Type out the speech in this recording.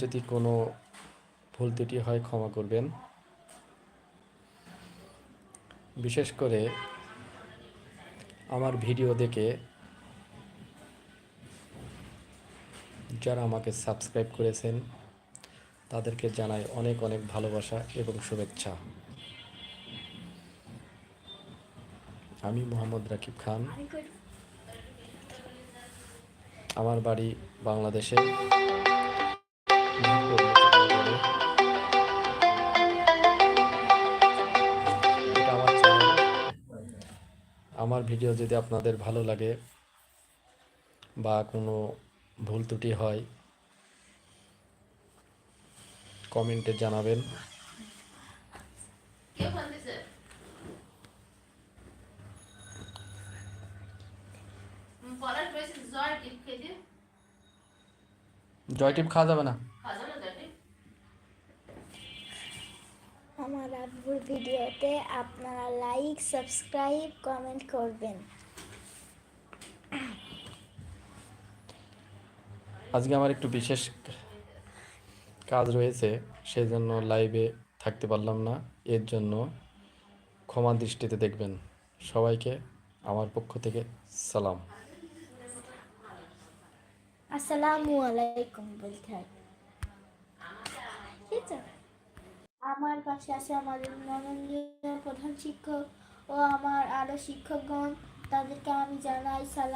যদি কোনো ভুল ত্রুটি হয়, ক্ষমা করবেন। বিশেষ করে আমার ভিডিও দেখে যারা আমাকে সাবস্ক্রাইব করেছেন, তাদেরকে জানাই অনেক অনেক ভালোবাসা এবং শুভেচ্ছা। আমি মোহাম্মদ রাকিব খান। আমার বাড়ি বাংলাদেশে। আমার ভিডিও যদি আপনাদের ভালো লাগে বা কোনো ভুল ত্রুটি হয় কমেন্টে জানাবেন। জয় টিপ খাওয়া যাবে না খাওয়া যাবে জয় টিপ আমার আব্বুর ভিডিওতে আপনারা লাইক সাবস্ক্রাইব কমেন্ট করবেন। আজকে আমার একটু বিশেষ কাজ রয়েছে সেই জন্য লাইভে থাকতে পারলাম না। এর জন্য ক্ষমা দৃষ্টিতে দেখবেন। সবাইকে আমার পক্ষ থেকে সালাম। আসসালামু আলাইকুম বলতে হয় ঠিক আছে? আমার পাশে আছে আমাদের মাননীয় প্রধান শিক্ষক ও আমার আরও শিক্ষকগণ। তাদেরকে আমি জানাই সালাম